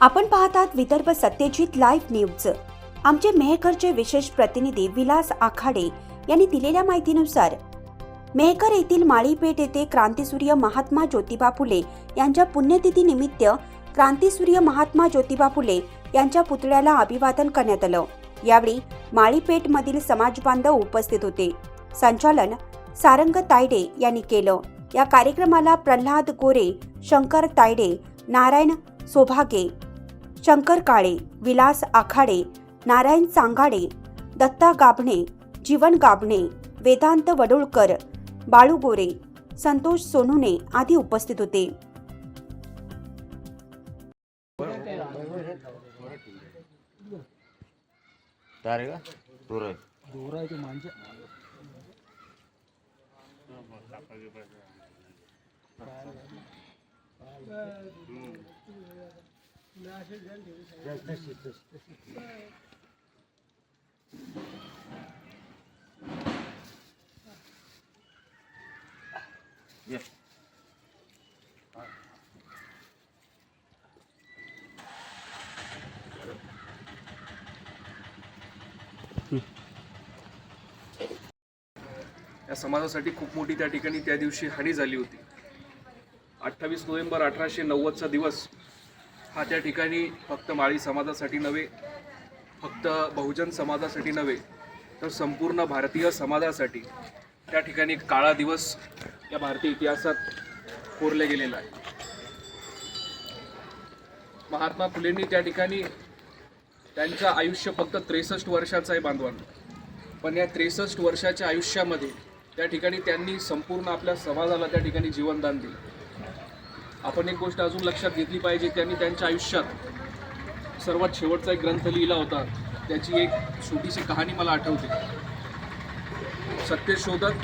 आपण पाहतात Vidarbha Satyajit live news. आमचे मेहकरचे विशेष प्रतिनिधी विलास आखाडे यांनी दिलेल्या माहितीनुसार मेहकर येथील माळीपेठ येथे क्रांतीसूर्य महात्मा ज्योतिबा फुले यांच्या पुण्यतिथीनिमित्त क्रांतीसूर्य महात्मा ज्योतिबा फुले यांच्या पुतळ्याला अभिवादन करण्यात आलं. यावेळी माळीपेठमधील समाज बांधव उपस्थित होते. संचालन सारंग तायडे यांनी केलं. या कार्यक्रमाला प्रल्हाद गोरे शंकर तायडे नारायण सोभागे शंकर काळे विलास आखाडे नारायण सांगाडे दत्ता गाभणे जीवन गाभणे वेदांत वडोळकर बाळू गोरे संतोष सोनुने आदी उपस्थित होते. या समाजासाठी खूप मोठी त्या ठिकाणी त्या दिवशी हानी झाली होती. अठ्ठावीस नोव्हेंबर अठराशे नव्वदचा दिवस हा त्या ठिकाणी फक्त माळी समाजासाठी नव्हे फक्त बहुजन समाजासाठी नव्हे तर संपूर्ण भारतीय समाजासाठी त्या ठिकाणी काळा दिवस या भारतीय इतिहासात कोरले गेलेला आहे. महात्मा फुलेंनी त्या ठिकाणी त्यांचं आयुष्य फक्त त्रेसष्ट वर्षाचं आहे बांधवांना. पण या त्रेसष्ट वर्षाच्या आयुष्यामध्ये त्या ठिकाणी त्यांनी संपूर्ण आपल्या समाजाला त्या ठिकाणी जीवनदान दिलं. आपण एक गोष्ट अजून लक्षात घेतली पाहिजे त्यांनी त्यांच्या आयुष्यात सर्वात शेवटचा एक ग्रंथ लिहिला होता. त्याची एक छोटीशी कहाणी मला आठवते. सत्यशोधक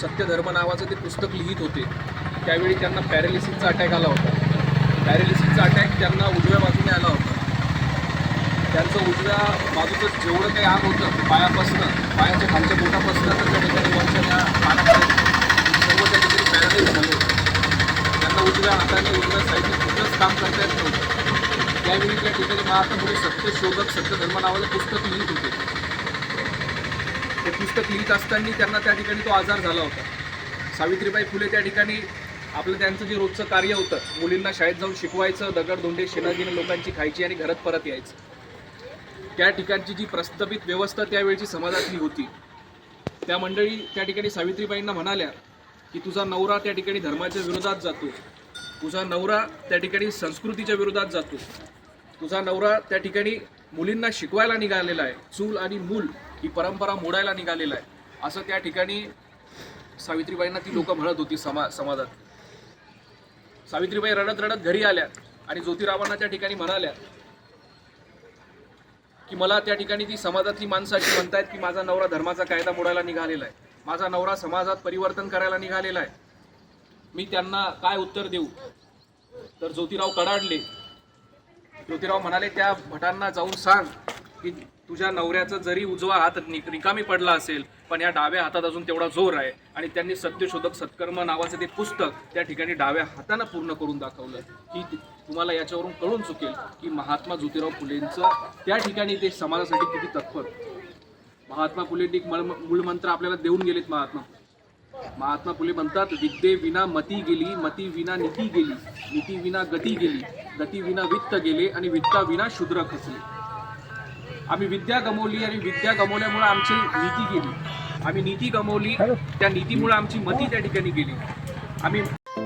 सत्यधर्म नावाचं ते पुस्तक लिहित होते. त्यावेळी त्यांना पॅरालिसिसचा अटॅक आला होता. पॅरालिसिसचा अटॅक त्यांना उजव्या बाजूने आला होता. त्यांचं उजव्या बाजूचं जेवढं काही आग होतं पायापासनं पायाच्या खालच्या बोटापासनं तर त्या ठिकाणी वंशाच्या पाण्यापर्यंत सर्व त्या ठिकाणी पॅरालाइज झाले होते त्यांना उजव्या हाताने उजव्या साईडने कुठलंच काम करता येत नव्हतं. त्यावेळी त्या ठिकाणी महात्मा सत्यशोधक सत्यधर्म नावाचं पुस्तक लिहित होते. ते पुस्तक लिहित असताना त्यांना त्या ठिकाणी तो आजार झाला होता. सावित्रीबाई फुले त्या ठिकाणी आपलं त्यांचं जे रोजचं कार्य होतं मुलींना शाळेत जाऊन शिकवायचं दगडधोंडे शेणागिने लोकांची खायची आणि घरात परत यायचं. त्या ठिकाणची जी प्रस्थापित व्यवस्था त्यावेळची समाजातली होती. त्या मंडळी त्या ठिकाणी सावित्रीबाईंना म्हणाल्या की तुझा नवरा त्या ठिकाणी धर्माच्या विरोधात जातो. तुझा नवरा त्या ठिकाणी संस्कृतीच्या विरोधात जातो. तुझा नवरा त्या ठिकाणी मुलींना शिकवायला निघालेला आहे. चूल आणि मूल ही परंपरा मोडायला निघालेला आहे. असं त्या ठिकाणी सावित्रीबाईंना ती लोक म्हणत होती समा समाजात. सावित्रीबाई रडत रडत घरी आल्या आणि ज्योतिरावांना त्या ठिकाणी म्हणाल्या की मला त्या ठिकाणी ती समाजातली माणसं अशी म्हणतायत की माझा नवरा धर्माचा कायदा मोडायला निघालेला आहे. माझा नवरा समाजात परिवर्तन करायला निघालेला आहे. मी त्यांना काय उत्तर देऊ? तर ज्योतिराव कडाडले. ज्योतिराव म्हणाले त्या भटांना जाऊन सांग की तुझ्या नवऱ्याचा जरी उजवा हात निकामी रिकामी पडला असेल पण या डाव्या हातात अजून तेवढा जोर आहे आणि त्यांनी सत्यशोधक सत्कर्म नावाचं ते पुस्तक त्या ठिकाणी डाव्या हातानं पूर्ण करून दाखवलं. की तुम्हाला याच्यावरून कळून चुकेल की महात्मा ज्योतिराव फुलेंचं त्या ठिकाणी ते समाजासाठी किती तत्पर. महात्मा फुलेंनी एक मळ- मूळमंत्र आपल्याला देऊन गेलेत महात्मा. महात्मा फुले म्हणतात विद्ये विना मती गेली मती विना नीती गेली नीती विना गती गेली गती विना वित्त गेले आणि वित्ता विना शूद्र खचले आम्ही विद्या गमवली आणि विद्या गमवल्यामुळे आमची नीती गेली. आम्ही नीती गमवली त्या नीतीमुळे आमची मती त्या ठिकाणी गेली. आम्ही